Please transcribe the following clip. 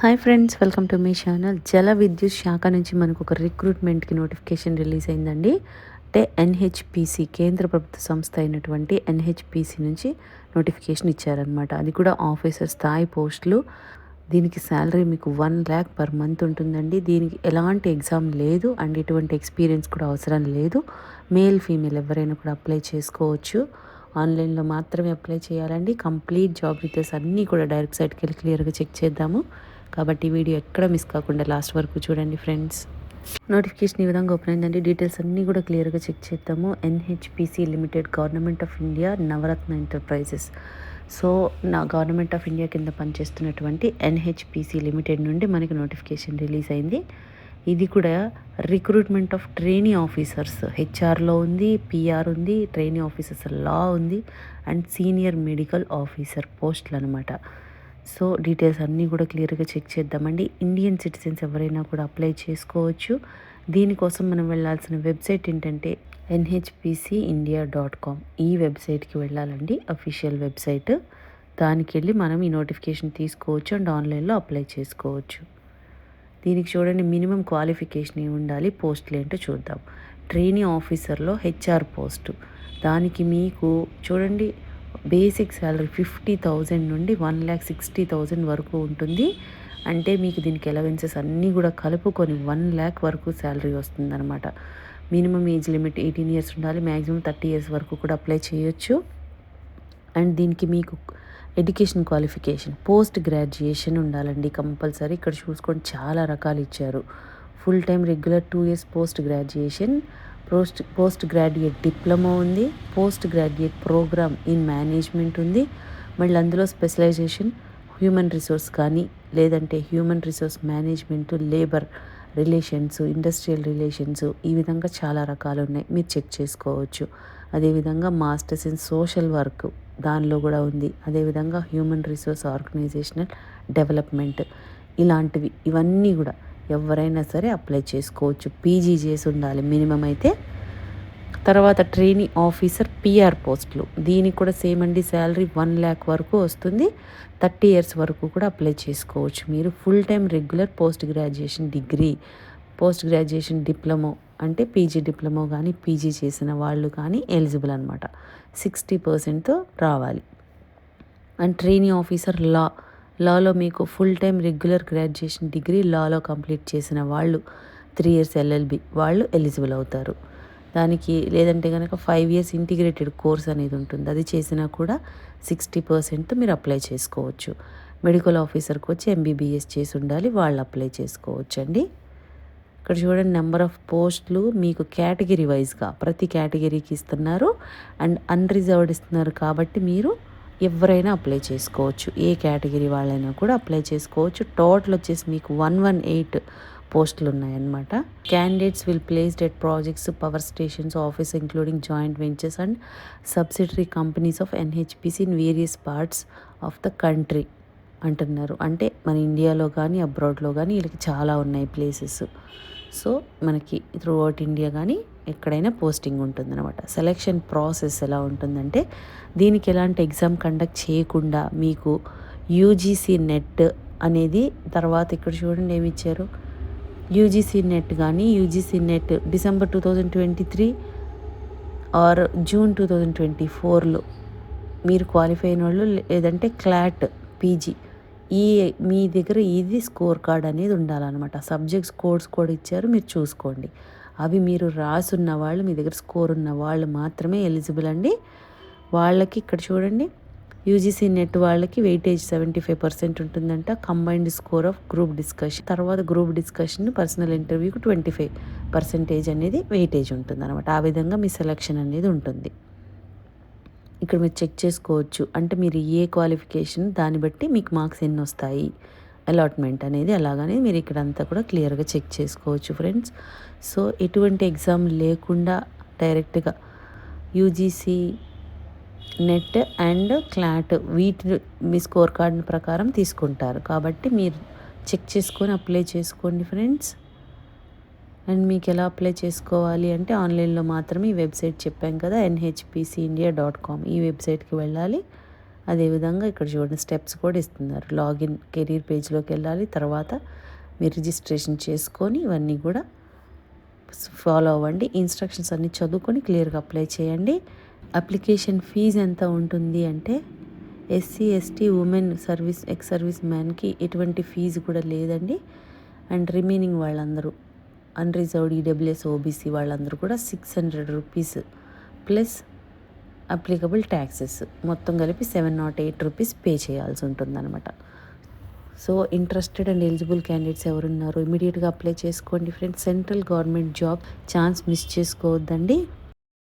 Hi friends welcome to మీ channel జల విద్యుత్ శాఖ నుంచి మనకు ఒక రిక్రూట్మెంట్కి నోటిఫికేషన్ రిలీజ్ అయిందండి. అంటే ఎన్హెచ్పిసి కేంద్ర ప్రభుత్వ సంస్థ అయినటువంటి ఎన్హెచ్పిసి నుంచి నోటిఫికేషన్ ఇచ్చారనమాట అది కూడా ఆఫీసర్ స్థాయి పోస్టులు. దీనికి శాలరీ మీకు వన్ ల్యాక్ పర్ మంత్ ఉంటుందండి. దీనికి ఎలాంటి ఎగ్జామ్ లేదు అండ్ ఎటువంటి ఎక్స్పీరియన్స్ కూడా అవసరం లేదు. మేల్ ఫీమేల్ ఎవరైనా కూడా అప్లై చేసుకోవచ్చు. ఆన్లైన్లో మాత్రమే అప్లై చేయాలండి. కంప్లీట్ జాబ్ డీటెయిల్స్ అన్నీ కూడా డైరెక్ట్ సైట్కి వెళ్ళి క్లియర్గా చెక్ చేద్దాము. కాబట్టి వీడియో ఎక్కడ మిస్ కాకుండా లాస్ట్ వరకు చూడండి ఫ్రెండ్స్ నోటిఫికేషన్ ఈ విధంగా ఓపెన్ అయిందండి. డీటెయిల్స్ అన్నీ కూడా క్లియర్గా చెక్ చేద్దాము. NHPC limited government of India Navratna enterprises so నా గవర్నమెంట్ ఆఫ్ ఇండియా కింద పనిచేస్తున్నటువంటి ఎన్హెచ్పిసి లిమిటెడ్ నుండి మనకి నోటిఫికేషన్ రిలీజ్ అయింది. ఇది కూడా రిక్రూట్మెంట్ ఆఫ్ ట్రైనీ ఆఫీసర్స్ హెచ్ఆర్లో ఉంది పిఆర్ ఉంది ట్రైనీ ఆఫీసర్స్ లా ఉంది అండ్ సీనియర్ మెడికల్ ఆఫీసర్ పోస్టులు అనమాట సో డీటెయిల్స్ అన్నీ కూడా క్లియర్గా చెక్ చేద్దామండి. ఇండియన్ సిటిజన్స్ ఎవరైనా కూడా అప్లై చేసుకోవచ్చు. దీనికోసం మనం వెళ్ళాల్సిన వెబ్సైట్ ఏంటంటే ఎన్హెచ్పిసి ఇండియా డాట్ కామ్. ఈ వెబ్సైట్కి వెళ్ళాలండి అఫీషియల్ వెబ్సైట్. దానికి వెళ్ళి మనం ఈ నోటిఫికేషన్ తీసుకోవచ్చు అండ్ ఆన్లైన్లో అప్లై చేసుకోవచ్చు. దీనికి చూడండి మినిమం క్వాలిఫికేషన్ ఏమి ఉండాలి పోస్టులు ఏంటో చూద్దాం. ట్రైనింగ్ ఆఫీసర్లో హెచ్ఆర్ పోస్టు. దానికి మీకు చూడండి బేసిక్ శాలరీ ఫిఫ్టీ థౌజండ్ నుండి వన్ ల్యాక్ సిక్స్టీ థౌజండ్ వరకు ఉంటుంది. అంటే మీకు దీనికి ఎలవెన్సెస్ అన్నీ కూడా కలుపుకొని వన్ ల్యాక్ వరకు శాలరీ వస్తుందన్నమాట. Minimum age limit eighteen years ఉండాలి మ్యాక్సిమం థర్టీ ఇయర్స్ వరకు కూడా అప్లై చేయొచ్చు. అండ్ దీనికి మీకు ఎడ్యుకేషన్ క్వాలిఫికేషన్ పోస్ట్ గ్రాడ్యుయేషన్ ఉండాలండి కంపల్సరీ. ఇక్కడ చూసుకొని చాలా రకాలు ఇచ్చారు. Full time regular two years post graduation. Post post graduate diploma ఉంది post graduate programme in management ఉంది. మళ్ళీ అందులో స్పెషలైజేషన్ హ్యూమన్ రిసోర్స్ కానీ లేదంటే human resource management labour relations industrial relations ఈ విధంగా చాలా రకాలు ఉన్నాయి. మీరు చెక్ చేసుకోవచ్చు. అదేవిధంగా మాస్టర్స్ ఇన్ సోషల్ వర్క్ దానిలో కూడా ఉంది. అదేవిధంగా హ్యూమన్ రిసోర్స్ ఆర్గనైజేషనల్ డెవలప్మెంట్ ఇలాంటివి ఇవన్నీ కూడా ఎవరైనా సరే అప్లై చేసుకోవచ్చు. పీజీ చేసి ఉండాలి. మినిమం అయితే తర్వాత ట్రైనింగ్ ఆఫీసర్ పిఆర్ పోస్టులు. దీనికి కూడా సేమ్ అండి. శాలరీ వన్ ల్యాక్ వరకు వస్తుంది. థర్టీ ఇయర్స్ వరకు కూడా అప్లై చేసుకోవచ్చు. మీరు full time regular post graduation degree post graduation diploma అంటే పీజీ డిప్లొమో కానీ పీజీ చేసిన వాళ్ళు కానీ ఎలిజిబుల్ అనమాట సిక్స్టీ పర్సెంట్తో రావాలి. అండ్ ట్రైనింగ్ ఆఫీసర్ లా లాలో మీకు full time regular graduation degree లాలో కంప్లీట్ చేసిన వాళ్ళు త్రీ ఇయర్స్ ఎల్ఎల్బి వాళ్ళు ఎలిజిబుల్ అవుతారు. దానికి లేదంటే కనుక ఫైవ్ ఇయర్స్ ఇంటిగ్రేటెడ్ కోర్స్ అనేది ఉంటుంది. అది చేసినా కూడా సిక్స్టీ పర్సెంట్ మీరు అప్లై చేసుకోవచ్చు. మెడికల్ ఆఫీసర్కి వచ్చి ఎంబీబీఎస్ చేసి ఉండాలి వాళ్ళు అప్లై చేసుకోవచ్చు అండి ఇక్కడ చూడండి నెంబర్ ఆఫ్ పోస్టులు మీకు కేటగిరీ వైజ్గా ప్రతి కేటగిరీకి ఇస్తున్నారు. అండ్ అన్రిజర్వ్డ్ ఇస్తున్నారు కాబట్టి మీరు ఎవరైనా అప్లై చేసుకోవచ్చు. ఏ కేటగిరీ వాళ్ళైనా కూడా అప్లై చేసుకోవచ్చు. టోటల్ వచ్చేసి మీకు వన్ వన్ ఎయిట్ పోస్టులు ఉన్నాయన్నమాట candidates will placed at projects power stations office including joint ventures and subsidiary companies of NHPC in various parts of the country అంటున్నారు. అంటే మన ఇండియాలో కానీ అబ్రాడ్లో కానీ వీళ్ళకి చాలా ఉన్నాయి ప్లేసెస్ సో మనకి త్రూ అవుట్ ఇండియా కానీ ఎక్కడైనా పోస్టింగ్ ఉంటుందన్నమాట. సెలెక్షన్ ప్రాసెస్ ఎలా ఉంటుందంటే దీనికి ఎలాంటి ఎగ్జామ్ కండక్ట్ చేయకుండా మీకు యూజీసీ నెట్ అనేది తర్వాత ఇక్కడ చూడండి ఏమి ఇచ్చారు యూజీసీ నెట్ కానీ UGC NET December two thousand twenty three or June two thousand twenty ఫోర్లో మీరు క్వాలిఫై అయిన వాళ్ళు లేదంటే క్లాట్ పీజీ ఈ మీ దగ్గర ఇది స్కోర్ కార్డ్ అనేది ఉండాలన్నమాట. సబ్జెక్ట్స్ కోడ్స్ కూడా ఇచ్చారు మీరు చూసుకోండి. అవి మీరు రాసున్న వాళ్ళు మీ దగ్గర స్కోర్ ఉన్న వాళ్ళు మాత్రమే ఎలిజిబుల్ అండి. వాళ్ళకి ఇక్కడ చూడండి యూజీసీ నెట్ వాళ్ళకి వెయిటేజ్ సెవెంటీ ఫైవ్ పర్సెంట్ ఉంటుందంట combined score of group discussion. తర్వాత గ్రూప్ డిస్కషన్ పర్సనల్ ఇంటర్వ్యూకి ట్వంటీ ఫైవ్ పర్సెంటేజ్ అనేది వెయిటేజ్ ఉంటుంది అనమాట ఆ విధంగా మీ సెలక్షన్ అనేది ఉంటుంది. ఇక్కడ మీరు చెక్ చేసుకోవచ్చు. అంటే మీరు ఏ క్వాలిఫికేషన్ దాన్ని బట్టి మీకు మార్క్స్ ఎన్ని వస్తాయి? అలాట్మెంట్ అనేది అలాగనే మీరు ఇక్కడ అంతా కూడా క్లియర్గా చెక్ చేసుకోవచ్చు ఫ్రెండ్స్ సో ఎటువంటి ఎగ్జామ్ లేకుండా డైరెక్ట్గా యూజీసీ నెట్ అండ్ క్లాట్ వీటి మీ స్కోర్ కార్డ్ ప్రకారం తీసుకుంటారు. కాబట్టి మీరు చెక్ చేసుకొని అప్లై చేసుకోండి ఫ్రెండ్స్ అండ్ మీకు ఎలా అప్లై చేసుకోవాలి అంటే ఆన్లైన్లో మాత్రమే ఈ వెబ్సైట్ చెప్పాం కదా ఎన్హెచ్పిసి ఇండియా డాట్ కామ్ ఈ వెబ్సైట్కి వెళ్ళాలి. అదేవిధంగా ఇక్కడ చూడండి స్టెప్స్ కూడా ఇస్తున్నారు. లాగిన్ కెరీర్ పేజ్లోకి వెళ్ళాలి. తర్వాత మీరు రిజిస్ట్రేషన్ చేసుకొని ఇవన్నీ కూడా ఫాలో అవ్వండి. ఇన్స్ట్రక్షన్స్ అన్నీ చదువుకొని క్లియర్గా అప్లై చేయండి. అప్లికేషన్ ఫీజు ఎంత ఉంటుంది అంటే SC ST women service ex service మ్యాన్కి ఎటువంటి ఫీజు కూడా లేదండి. అండ్ రిమైనింగ్ వాళ్ళందరూ అన్రిజర్వ్డ్ ఈడబ్ల్యూఎస్ ఓబీసీ వాళ్ళందరూ కూడా six hundred rupees plus applicable taxes మొత్తం కలిపి seven not eight rupees pay చేయాల్సి ఉంటుందన్నమాట. So interested and eligible candidates ఎవరున్నారో ఇమీడియట్గా అప్లై చేసుకోండి friends central government job chance miss చేసుకోవద్దండి.